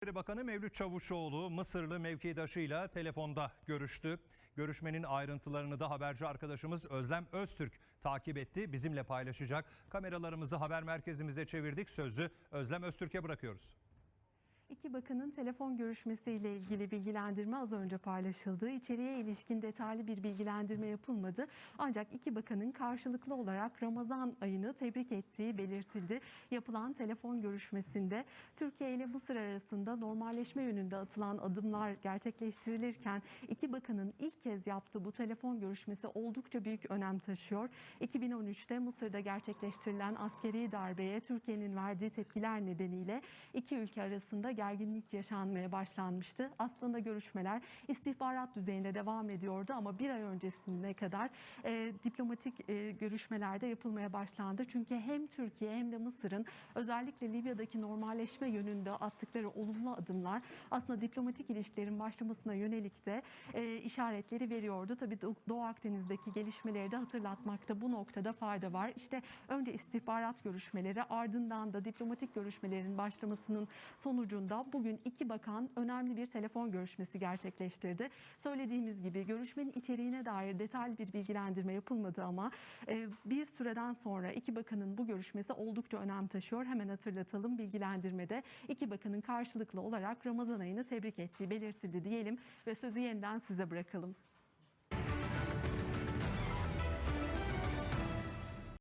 İçişleri Bakanı Mevlüt Çavuşoğlu Mısırlı mevkidaşıyla telefonda görüştü. Görüşmenin ayrıntılarını da haberci arkadaşımız Özlem Öztürk takip etti. Bizimle paylaşacak. Kameralarımızı haber merkezimize çevirdik. Sözü Özlem Öztürk'e bırakıyoruz. İki bakanın telefon görüşmesiyle ilgili bilgilendirme az önce paylaşıldı. İçeriye ilişkin detaylı bir bilgilendirme yapılmadı. Ancak iki bakanın karşılıklı olarak Ramazan ayını tebrik ettiği belirtildi. Yapılan telefon görüşmesinde Türkiye ile Mısır arasında normalleşme yönünde atılan adımlar gerçekleştirilirken iki bakanın ilk kez yaptığı bu telefon görüşmesi oldukça büyük önem taşıyor. 2013'te Mısır'da gerçekleştirilen askeri darbeye Türkiye'nin verdiği tepkiler nedeniyle iki ülke arasında gerginlik yaşanmaya başlanmıştı. Aslında görüşmeler istihbarat düzeyinde devam ediyordu ama bir ay öncesine kadar e, diplomatik e, görüşmelerde yapılmaya başlandı. Çünkü hem Türkiye hem de Mısır'ın özellikle Libya'daki normalleşme yönünde attıkları olumlu adımlar aslında diplomatik ilişkilerin başlamasına yönelik de e, işaretleri veriyordu. Tabii Do- Doğu Akdeniz'deki gelişmeleri de hatırlatmakta bu noktada fayda var. İşte önce istihbarat görüşmeleri ardından da diplomatik görüşmelerin başlamasının sonucunda bugün iki bakan önemli bir telefon görüşmesi gerçekleştirdi. Söylediğimiz gibi görüşmenin içeriğine dair detaylı bir bilgilendirme yapılmadı ama e, bir süreden sonra iki bakanın bu görüşmesi oldukça önem taşıyor. Hemen hatırlatalım bilgilendirmede iki bakanın karşılıklı olarak Ramazan ayını tebrik ettiği belirtildi diyelim ve sözü yeniden size bırakalım.